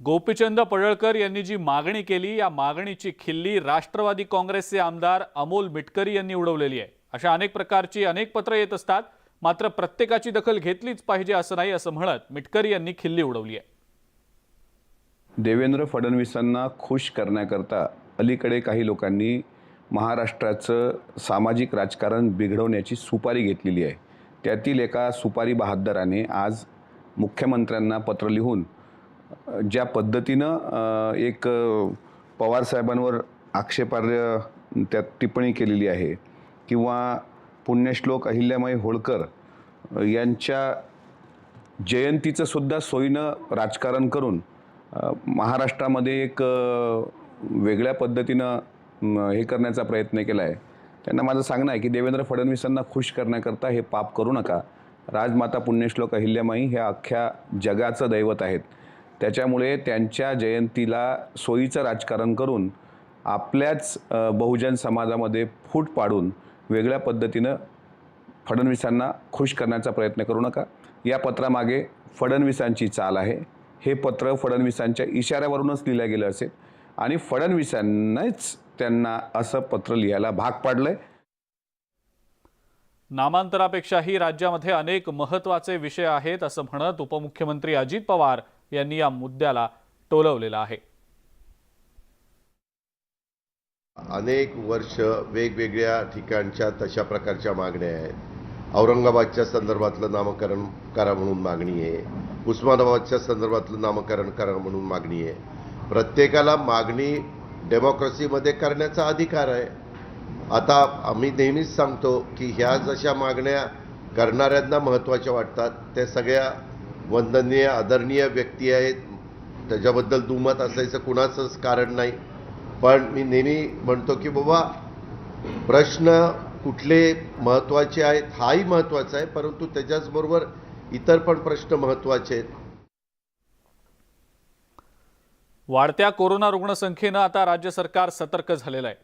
गोपीचंद पडळकर यांनी जी मागणी केली या मागणीची खिल्ली राष्ट्रवादी काँग्रेसचे आमदार अमोल मिटकरी यांनी उडवलेली आहे. अशा अनेक प्रकारची अनेक पत्र येत असतात मात्र प्रत्येकाची दखल घेतलीच पाहिजे असं नाही असं म्हणत मिटकरी यांनी खिल्ली उडवली आहे. देवेंद्र फडणवीसांना खुश करण्याकरता अलीकडे काही लोकांनी महाराष्ट्राचं सामाजिक राजकारण बिघडवण्याची सुपारी घेतलेली आहे. त्यातील एका सुपारी बहाद्दराने आज मुख्यमंत्र्यांना पत्र लिहून ज्या पद्धतीनं एक पवार पवारसाहेबांवर आक्षेपार्ह त्यात टिप्पणी केलेली आहे किंवा पुण्यश्लोक अहिल्यामाई होळकर यांच्या जयंतीचं सुद्धा सोयीनं राजकारण करून महाराष्ट्रामध्ये एक वेगळ्या पद्धतीनं हे करण्याचा प्रयत्न केला आहे त्यांना माझं सांगणं आहे की देवेंद्र फडणवीसांना खुश करण्याकरता हे पाप करू नका. राजमाता पुण्यश्लोक अहिल्यामाई हे अख्ख्या जगाचं दैवत आहेत. त्याच्यामुळे त्यांच्या जयंतीला सोयीचं राजकारण करून आपल्याच बहुजन समाजामध्ये फूट पाडून वेगळ्या पद्धतीनं फडणवीसांना खुश करण्याचा प्रयत्न करू नका. या पत्रामागे फडणवीसांची चाल आहे. हे पत्र फडणवीसांच्या इशाऱ्यावरूनच लिहिलं गेलं असेल आणि फडणवीसांनाच त्यांना असं पत्र लिहायला भाग पाडलंय. नामांतरापेक्षाही राज्यामध्ये अनेक महत्त्वाचे विषय आहेत असं म्हणत उपमुख्यमंत्री अजित पवार यांनी या मुद्द्याला टोलवलेला आहे. अनेक वर्ष वेगवेगळ्या ठिकाणच्या तशा प्रकारच्या मागण्या आहेत. औरंगाबादच्या संदर्भातलं नामकरण करा म्हणून मागणी आहे. उस्मानाबादच्या संदर्भातलं नामकरण करा म्हणून मागणी आहे. प्रत्येकाला मागणी डेमोक्रेसीमध्ये करण्याचा अधिकार आहे. आता आम्ही नेहमीच सांगतो की ह्या जशा मागण्या करणाऱ्यांना महत्त्वाच्या वाटतात त्या सगळ्या वंदनीय आदरणीय व्यक्ती आहेत. त्याच्याबद्दल दुमत असायचं कुणाचंच कारण नाही. पण मी नेहमी म्हणतो की बाबा प्रश्न कुठले महत्त्वाचे आहेत हाही महत्त्वाचा आहे परंतु त्याच्याचबरोबर इतर पण प्रश्न महत्त्वाचे आहेत. वाढत्या कोरोना रुग्णसंख्येनं आता राज्य सरकार सतर्क झालेलं आहे.